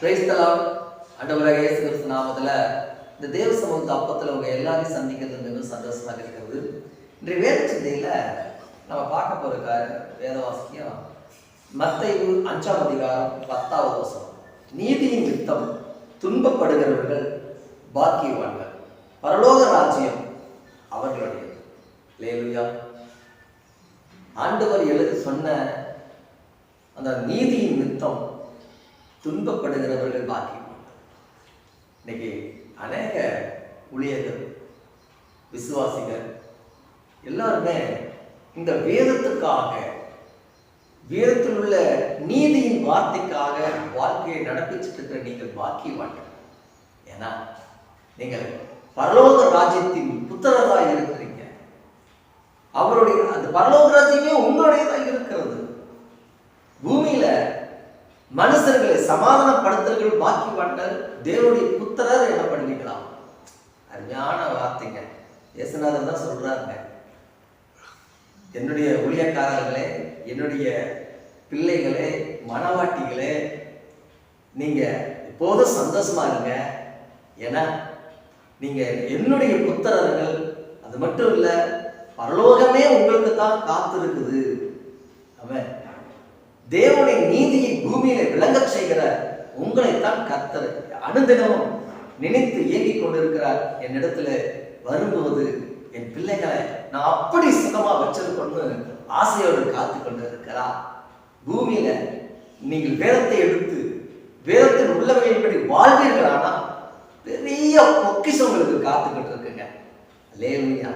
கிரைஸ்தலாம் அண்டவராக இயேசு கிறிஸ்து நாமத்தில் இந்த தேவ சமூகத்து அப்பத்தில் உங்கள் எல்லாரையும் சந்திக்கிறது மிகவும் சந்தோஷமாக இருக்கிறது. இன்றைய வேத சிந்தையில் நம்ம பார்க்க போகிற கார வேத வாசியம் அஞ்சாம் அதிகாரம் பத்தாவது வசனம். நீதியின் யுத்தம் துன்பப்படுகிறவர்கள் பாக்கியவான்கள். பரலோக ராஜ்யம் அவர்களுடையது. லேலுயா ஆண்டவர் எழுதி சொன்ன அந்த நீதியின் நித்தம் துன்பப்படுகிறவர்கள் பாக்கியம். இன்னைக்கு அநேக ஊழியர்கள் விசுவாசிகள் எல்லாருமே இந்த வேதத்துக்காக வேதத்தில் உள்ள நீதியின் வார்த்தைக்காக வாழ்க்கையை நடப்பிச்சுட்டு இருக்கிற நீங்கள் பாக்கியவான்கள். ஏன்னா நீங்கள் பரலோக ராஜ்யத்தின் புத்திரராக இருக்கிற அவருடைய அந்த பரலோக ராஜ்யமே உங்களுடையதாக இருக்கிறது பூமியில மனுஷர்களை சமாதானப்படுத்துறர்கள் பாக்கியவான்கள் தேவனுடைய புத்திரர் எனப்படுவீங்களாம் அருமையான வார்த்தைங்க. இயேசுநாதர் தான் சொல்றாருங்க. என்னுடைய ஊழியக்காரர்களே என்னுடைய பிள்ளைகளே மனவாட்டிகளே நீங்க எப்போதும் சந்தோஷமா இருங்க. ஏன்னா நீங்க என்னுடைய புத்திரர்கள் அது மட்டும் இல்லை பரலோகமே உங்களுக்கு தான் காத்திருக்குது. அவன் நீதியை பூமியில விளங்கச் செய்கிற உங்களைத்தான் கர்த்தர் அனுதினமும் நினைத்து இயங்கிக் கொண்டிருக்கிறார். என்னிடத்துல வரும்போது என் பிள்ளைகளை நான் அப்படி சுகமா வச்சிருக்கணும்னு ஆசையோடு காத்து கொண்டு இருக்கிறார் பூமியில நீங்கள் வேதத்தை எடுத்து வேதத்தில் உள்ளவையின்படி வாழ்வீர்களானா பெரிய பொக்கிஷம் உங்களுக்கு காத்துக்கிட்டு இருக்குங்க லேவியா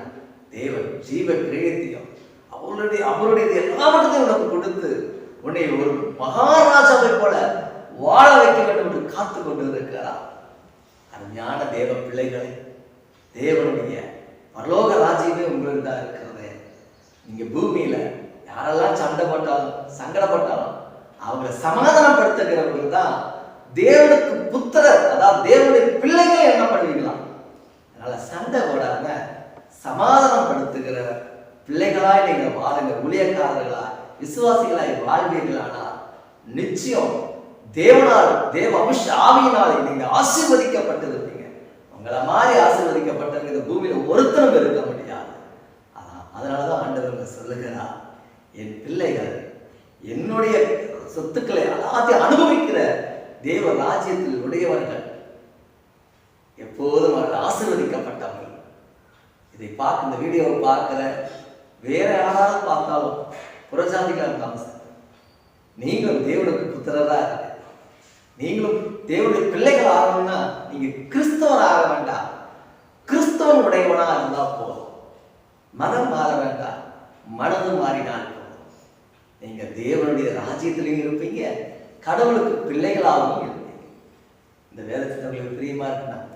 தேவன் ஜீவ கிரேத்தியம் அவருடைய அவருடைய எல்லாவற்றையும் உனக்கு கொடுத்து உன்னை ஒரு மகாராஜாவை போல வாழ வைக்க வேண்டும் என்று காத்து கொண்டு இருக்கிறார் அருமையான தேவ பிள்ளைகளை தேவனுடைய பரலோக ராஜ்யமே உங்களுக்கு தான் இருக்கிறது. நீங்க பூமியில யாரெல்லாம் சண்டை போட்டாலும் சங்கடப்பட்டாலும் அவங்களை சமாதானப்படுத்துகிறவர்கள் தான் தேவனுக்கு புத்திரர் அதாவது தேவனுடைய பிள்ளைகள் என்ன பண்ணுவீங்களாம் அதனால சண்டை போடாம சமாதானப்படுத்துகிற பிள்ளைகளாய் நீங்க வாருங்க ஊழியக்காரர்களா விசுவாசிகளாய் ஆனால் நிச்சயம் தேவனால் தேவ அபிஷ ஆவியினாலே நீங்க ஆசீர்வதிக்கப்பட்டிருப்பீங்க. உங்களை மாதிரி ஆசீர்வதிக்கப்பட்டவங்க இந்த பூமியில ஒருத்தரும் இருக்க முடியாது. அதான் அதனாலதான் ஆண்டவர்கள் சொல்லுகிறார் என் பிள்ளைகள் என்னுடைய சொத்துக்களை எல்லாத்தையும் அனுபவிக்கிற தேவ ராஜ்யத்தில் உடையவர்கள் எப்போதும் அவர்கள் ஆசீர்வதிக்கப்பட்டவர்கள். இதை பார்க்க இந்த வீடியோவை பார்க்கிற வேற யாராவது பார்த்தாலும் புறஜாதிகளாக இருந்தாலும் சரி நீங்களும் தேவனுக்கு புத்திரரா இருக்கு நீங்களும் தேவனுடைய பிள்ளைகள் ஆகணும்னா நீங்க கிறிஸ்தவர் ஆக வேண்டாம். கிறிஸ்தவன் உடையவனா இருந்தா போதும். மனம் மாற வேண்டாம். மனது மாறினால் போதும். நீங்க தேவனுடைய ராஜ்யத்திலையும் இருப்பீங்க. கடவுளுக்கு பிள்ளைகளாகவும் இருப்பீங்க. இந்த வேதத்தை உங்களுக்கு பிரியமா இருக்குன்னா